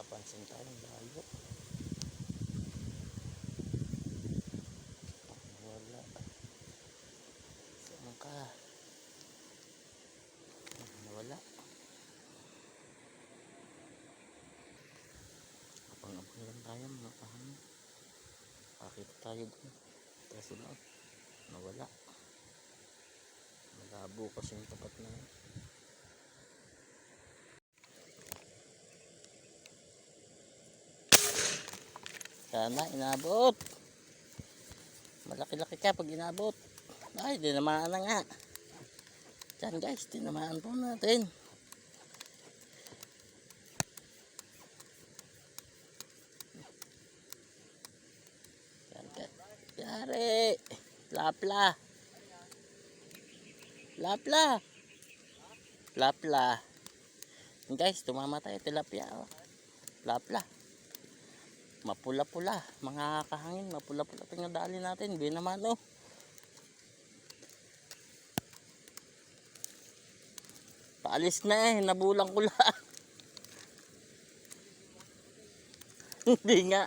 napapansin tayong layo. Wala. Saan ka? Wala. Abang-abang lang tayo mga kahangin. Pakita tayo dun. Kaso lang, nawala. Malabo kasi yung tapat na yun. Sana, inabot. Malaki-laki ka pag inabot. Ay, dinamaan na nga. Diyan guys, dinamaan po natin. Yari. Lapla. Lapla. Lapla. Guys, tumama tayo. Tilapia. Oh. Lapla. Mapula-pula. Mga kahangin, mapula-pula. Tingnan dali natin. Bin naman oh. Paalis na eh. Nabulang ko lang. Hindi nga.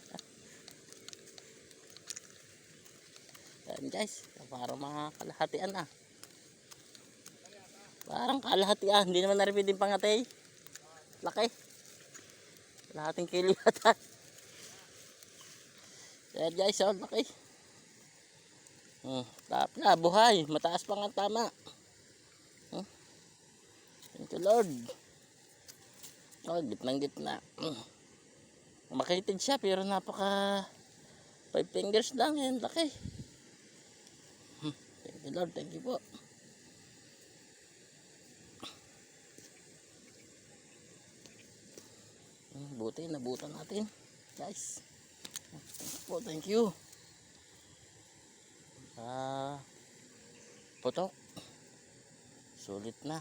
Yan guys. Parang mga kalahatian ah. Parang kalahatian. Hindi naman na pangatay. Laki. Lahating kilo yata. Yan guys, oh, laki. Hmm, tapla, buhay. Mataas pa nga tama. Hmm. Thank you Lord. Oh, gitnang gitna. Hmm. Makitid siya pero napaka five fingers lang yan, laki. Hmm. Thank you Lord, thank you po. Hmm, buti, nabutan natin. Guys. Po, thank you. Ah, putok. Sulit na.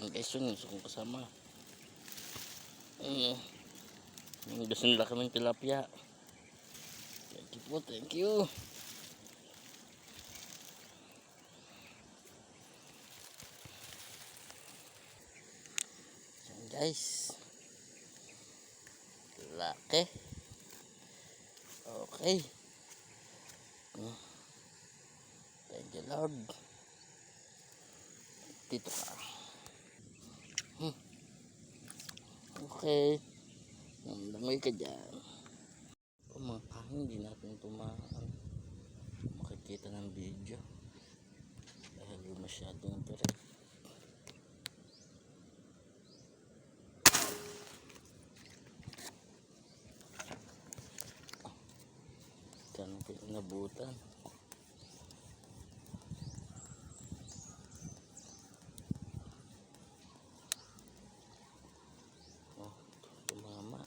Yung guys yun, gusto kong kasama. Mm. Yung gusto nila kami tilapia. Thank you po, thank you. Yan guys. Laki. Okay. Thank you Lord. Dito ka. Hmm. Okay. Namdamay ka dyan. O mga kahing, hindi natin tumaan. Makikita ng video. Dahil masyadong direct. Inabutan. Oh, tumama.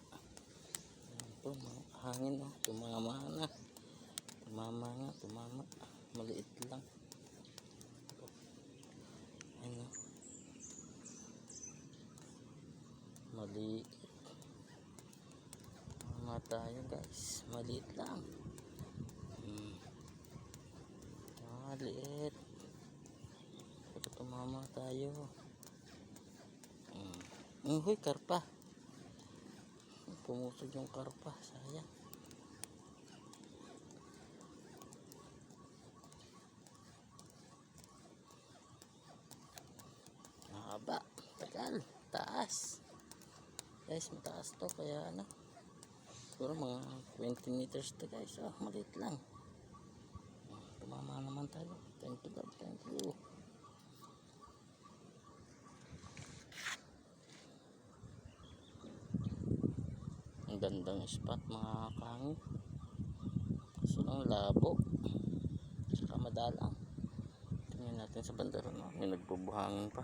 Mga hangin oh. Tumama na. Tumama nga, tumama. Maliit lang. Ano? Maliit. Tumama tayo guys. Maliit lang. Hmm. Maliit. Pero tumama tayo. Hmm. Mm, huy, karpa. Pumusog yung karpa. Sayang. Mahaba. Tagal. Taas. Guys, mataas to. Kaya ano. Siguro mga 20 meters to guys. Oh, maliit lang. Tumama naman tayo. Thank you Lord. Thank you. Ang gandang spot mga kahangin. Kaso lang labo. Saka madalang. Tingnan natin sa bandaro. No? May nagbubuhangin pa.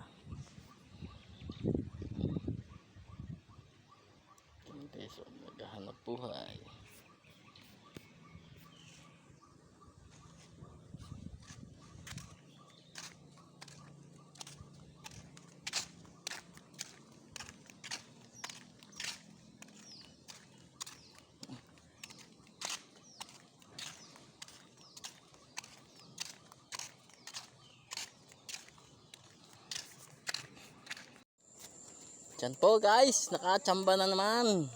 Hindi, so naghahanap buhay. Diyan po guys, nakachamba na naman.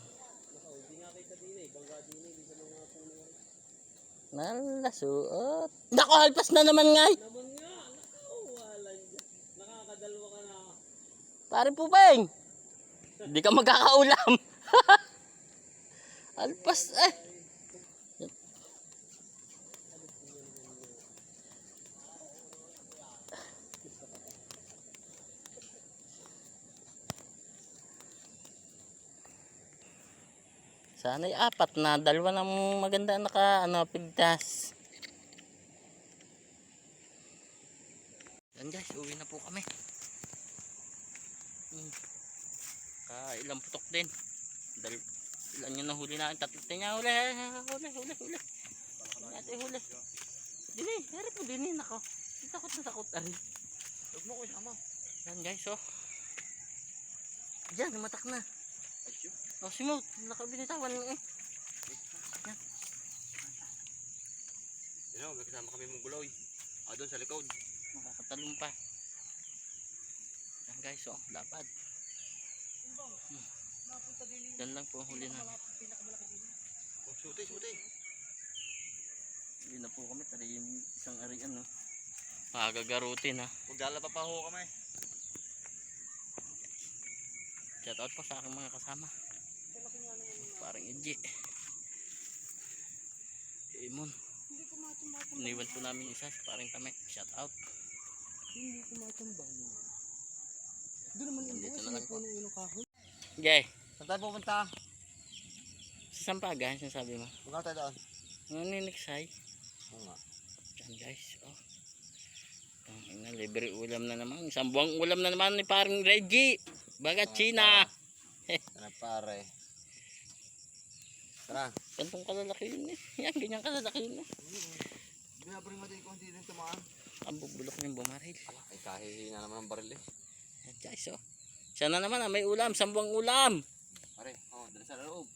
Nalasuot. Nako, halpas na naman ngay. Naman nga. Nakakadalwa ka na. Pare pupeng. Hindi ka magkakaulam. halpas eh. Sana'y apat na, dalawa ng maganda naka ano, pigtas. Yan guys, uwi na po kami. Hmm. Ka ilang putok din. Dal ilan yung nahuli natin? Tatlo niya huli. Huli, huli, huli. Natin huli. Dini, hari po dini nako. Takot na takot ari. Huwag mo ko isama. Yan guys, oh. Diyan, lumatak na. Ayun. Oh, si Mo, nakabinitawan na eh. Yun, may kasama kami mong guloy. Ah, doon sa likod. Makakatalong pa. Yan guys, oh, lapad. Hmm. Yan lang po ang huli namin. Oh, suti, suti. Hindi na po kami, tari yung isang arian, no. Magagarutin, ha. Maglalaba pa ho kami. Shout out po sa aking mga kasama. Parang Eji. Imon. Iniwan po namin isa, si parang Tame. Shout out. Hindi ko matambang. Doon naman yung Dito na puno yung kahoy. Gay, Saan tayo pupunta? sa Sampagan, sinasabi mo. Punta tayo doon. Ano niniksay? Oo nga. Diyan guys, oh. Ina, libre ulam na naman. Isang buwang ulam na naman ni parang Reggie. Baga China. Tara pare. Tara. Gantong kalalaki yun eh. Yan, ganyan kalalaki yun eh. Binabring mo din kung hindi din tumaan. Ang bubulok niyang bumaril. Ay, kahihina naman ang baril eh. Guys, oh. Siya na naman ah, may ulam, sambuang ulam. Pare, oh, dala sa loob.